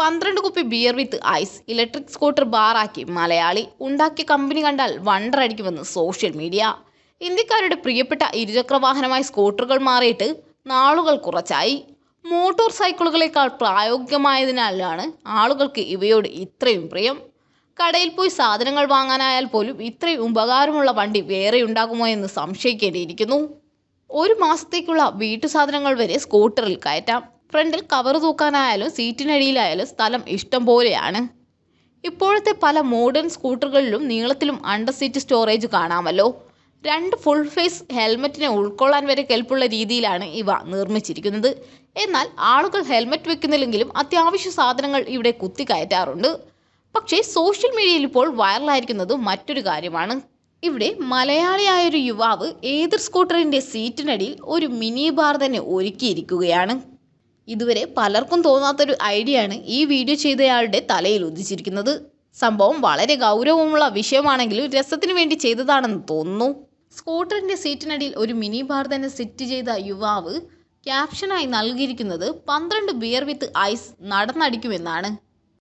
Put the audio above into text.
പന്ത്രണ്ട് കുപ്പി beer with ice electric scooter ബാറാക്കി Malayali ഉണ്ടാക്കിയ കമ്പനി കണ്ടാൽ വണ്ടർ അടിക്കുമെന്ന് സോഷ്യൽ മീഡിയ ഇന്ത്യക്കാരുടെ പ്രിയപ്പെട്ട ഇരുചക്ര വാഹനമായി സ്കൂട്ടറുകൾ മാറിയിട്ട് നാളുകൾ കുറച്ചായി. മോട്ടോർ സൈക്കിളുകളേക്കാൾ പ്രായോഗികമായതിനാലാണ് ആളുകൾക്ക് ഇവയോട് ഇത്രയും പ്രിയം. കടയിൽ പോയി സാധനങ്ങൾ വാങ്ങാനായാൽ പോലും ഇത്രയും ഉപകാരമുള്ള വണ്ടി വേറെ ഉണ്ടാകുമോ എന്ന് സംശയിക്കേണ്ടിയിരിക്കുന്നു. ഒരു മാസത്തേക്കുള്ള വീട്ടു സാധനങ്ങൾ വരെ സ്കൂട്ടറിൽ കയറ്റാം. ഫ്രണ്ടിൽ കവർ തൂക്കാനായാലും സീറ്റിനടിയിലായാലും സ്ഥലം ഇഷ്ടം പോലെയാണ്. ഇപ്പോഴത്തെ പല മോഡേൺ സ്കൂട്ടറുകളിലും നീളത്തിലും അണ്ടർ സീറ്റ് സ്റ്റോറേജ് കാണാമല്ലോ. രണ്ട് ഫുൾ ഫേസ് ഹെൽമറ്റിനെ ഉൾക്കൊള്ളാൻ വരെ കെൽപ്പുള്ള രീതിയിലാണ് ഇവ നിർമ്മിച്ചിരിക്കുന്നത്. എന്നാൽ ആളുകൾ ഹെൽമെറ്റ് വെക്കുന്നില്ലെങ്കിലും അത്യാവശ്യ സാധനങ്ങൾ ഇവിടെ കുത്തിക്കയറ്റാറുണ്ട് പക്ഷേ സോഷ്യൽ മീഡിയയിൽ ഇപ്പോൾ വൈറലായിരിക്കുന്നത് മറ്റൊരു കാര്യമാണ്. ഇവിടെ മലയാളിയായ ഒരു യുവാവ് ഏതൊരു സ്കൂട്ടറിന്റെ സീറ്റിനടിയിൽ ഒരു മിനി ബാർ തന്നെ ഒരുക്കിയിരിക്കുകയാണ്. ഇതുവരെ പലർക്കും തോന്നാത്തൊരു ഐഡിയ ആണ് ഈ വീഡിയോ ചെയ്തയാളുടെ തലയിൽ ഉദിച്ചിരിക്കുന്നത്. സംഭവം വളരെ ഗൗരവമുള്ള വിഷയമാണെങ്കിലും രസത്തിന് വേണ്ടി ചെയ്തതാണെന്ന് തോന്നുന്നു. സ്കൂട്ടറിന്റെ സീറ്റിനടിയിൽ ഒരു മിനി ബാർ തന്നെ സെറ്റ് ചെയ്ത യുവാവ് ക്യാപ്ഷനായി നൽകിയിരിക്കുന്നത് പന്ത്രണ്ട് ബിയർ വിത്ത് ഐസ് നടന്നടിക്കുമെന്നാണ്.